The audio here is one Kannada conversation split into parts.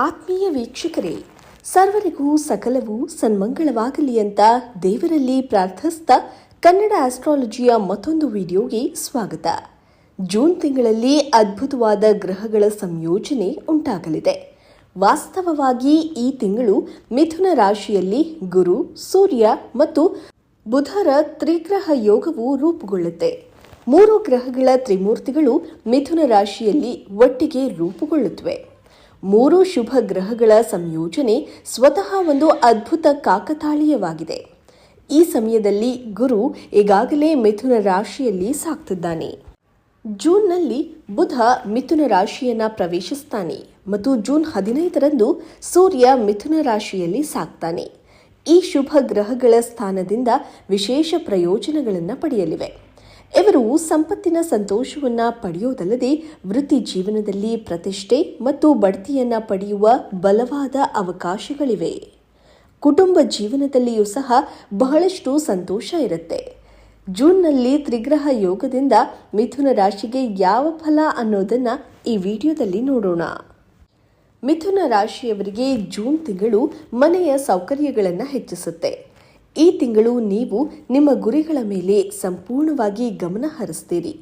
ಆತ್ಮೀಯ ವೀಕ್ಷಕರೇ, ಸರ್ವರಿಗೂ ಸಕಲವೂ ಸನ್ಮಂಗಳವಾಗಲಿ ಅಂತ ದೇವರಲ್ಲಿ ಪ್ರಾರ್ಥಿಸ್ತ ಕನ್ನಡ ಆಸ್ಟ್ರಾಲಜಿಯ ಮತ್ತೊಂದು ವಿಡಿಯೋಗೆ ಸ್ವಾಗತ. ಜೂನ್ ತಿಂಗಳಲ್ಲಿ ಅದ್ಭುತವಾದ ಗ್ರಹಗಳ ಸಂಯೋಜನೆ ಉಂಟಾಗಲಿದೆ. ವಾಸ್ತವವಾಗಿ ಈ ತಿಂಗಳು ಮಿಥುನ ರಾಶಿಯಲ್ಲಿ ಗುರು, ಸೂರ್ಯ ಮತ್ತು ಬುಧರ ತ್ರಿಗ್ರಹ ಯೋಗವು ರೂಪುಗೊಳ್ಳುತ್ತೆ. ಮೂರು ಗ್ರಹಗಳ ತ್ರಿಮೂರ್ತಿಗಳು ಮಿಥುನ ರಾಶಿಯಲ್ಲಿ ಒಟ್ಟಿಗೆ ರೂಪುಗೊಳ್ಳುತ್ತವೆ. ಮೂರು ಶುಭ ಗ್ರಹಗಳ ಸಂಯೋಜನೆ ಸ್ವತಃ ಒಂದು ಅದ್ಭುತ ಕಾಕತಾಳೀಯವಾಗಿದೆ. ಈ ಸಮಯದಲ್ಲಿ ಗುರು ಈಗಾಗಲೇ ಮಿಥುನ ರಾಶಿಯಲ್ಲಿ ಸಾಕ್ತಿದ್ದಾನೆ. ಜೂನ್ನಲ್ಲಿ ಬುಧ ಮಿಥುನ ರಾಶಿಯನ್ನ ಪ್ರವೇಶಿಸ್ತಾನೆ ಮತ್ತು ಜೂನ್ ಹದಿನೈದರಂದು ಸೂರ್ಯ ಮಿಥುನ ರಾಶಿಯಲ್ಲಿ ಸಾಕ್ತಾನೆ. ಈ ಶುಭ ಗ್ರಹಗಳ ಸ್ಥಾನದಿಂದ ವಿಶೇಷ ಪ್ರಯೋಜನಗಳನ್ನು ಪಡೆಯಲಿವೆ. ಇವರು ಸಂಪತ್ತಿನ ಸಂತೋಷವನ್ನ ಪಡೆಯುವುದಲ್ಲದೆ ವೃತ್ತಿ ಜೀವನದಲ್ಲಿ ಪ್ರತಿಷ್ಠೆ ಮತ್ತು ಬಡ್ತಿಯನ್ನು ಪಡೆಯುವ ಬಲವಾದ ಅವಕಾಶಗಳಿವೆ. ಕುಟುಂಬ ಜೀವನದಲ್ಲಿಯೂ ಸಹ ಬಹಳಷ್ಟು ಸಂತೋಷ ಇರುತ್ತೆ. ಜೂನ್ನಲ್ಲಿ ತ್ರಿಗ್ರಹ ಯೋಗದಿಂದ ಮಿಥುನ ರಾಶಿಗೆ ಯಾವ ಫಲ ಅನ್ನೋದನ್ನ ಈ ವಿಡಿಯೋದಲ್ಲಿ ನೋಡೋಣ. ಮಿಥುನ ರಾಶಿಯವರಿಗೆ ಜೂನ್ ತಿಂಗಳು ಮನೆಯ ಸೌಕರ್ಯಗಳನ್ನು ಹೆಚ್ಚಿಸುತ್ತೆ. ಈ ತಿಂಗಳು ನೀವು ನಿಮ್ಮ ಗುರಿಗಳ ಮೇಲೆ ಸಂಪೂರ್ಣವಾಗಿ ಗಮನ ಹರಿಸ್ತೀರಿ.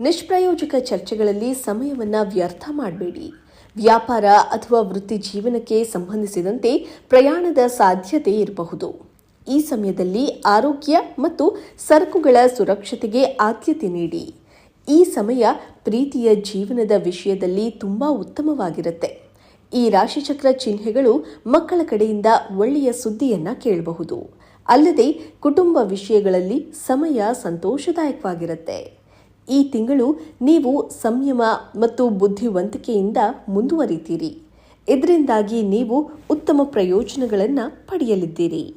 ನಿಷ್ಪ್ರಾಯೋಜಕ ಚರ್ಚೆಗಳಲ್ಲಿ ಸಮಯವನ್ನು ವ್ಯರ್ಥ ಮಾಡಬೇಡಿ. ವ್ಯಾಪಾರ ಅಥವಾ ವೃತ್ತಿ ಜೀವನಕ್ಕೆ ಸಂಬಂಧಿಸಿದಂತೆ ಪ್ರಯಾಣದ ಸಾಧ್ಯತೆ ಇರಬಹುದು. ಈ ಸಮಯದಲ್ಲಿ ಆರೋಗ್ಯ ಮತ್ತು ಸರಕುಗಳ ಸುರಕ್ಷತೆಗೆ ಆದ್ಯತೆ ನೀಡಿ. ಈ ಸಮಯ ಪ್ರೀತಿಯ ಜೀವನದ ವಿಷಯದಲ್ಲಿ ತುಂಬಾ ಉತ್ತಮವಾಗಿರುತ್ತೆ. ಈ ರಾಶಿಚಕ್ರ ಚಿಹ್ನೆಗಳು ಮಕ್ಕಳ ಕಡೆಯಿಂದ ಒಳ್ಳೆಯ ಸುದ್ದಿಯನ್ನ ಕೇಳಬಹುದು. ಅಲ್ಲದೆ ಕುಟುಂಬ ವಿಷಯಗಳಲ್ಲಿ ಸಮಯ ಸಂತೋಷದಾಯಕವಾಗಿರುತ್ತೆ. ಈ ತಿಂಗಳು ನೀವು ಸಂಯಮ ಮತ್ತು ಬುದ್ಧಿವಂತಿಕೆಯಿಂದ ಮುಂದುವರಿತೀರಿ. ಇದರಿಂದಾಗಿ ನೀವು ಉತ್ತಮ ಪ್ರಯೋಜನಗಳನ್ನು ಪಡೆಯಲಿದ್ದೀರಿ.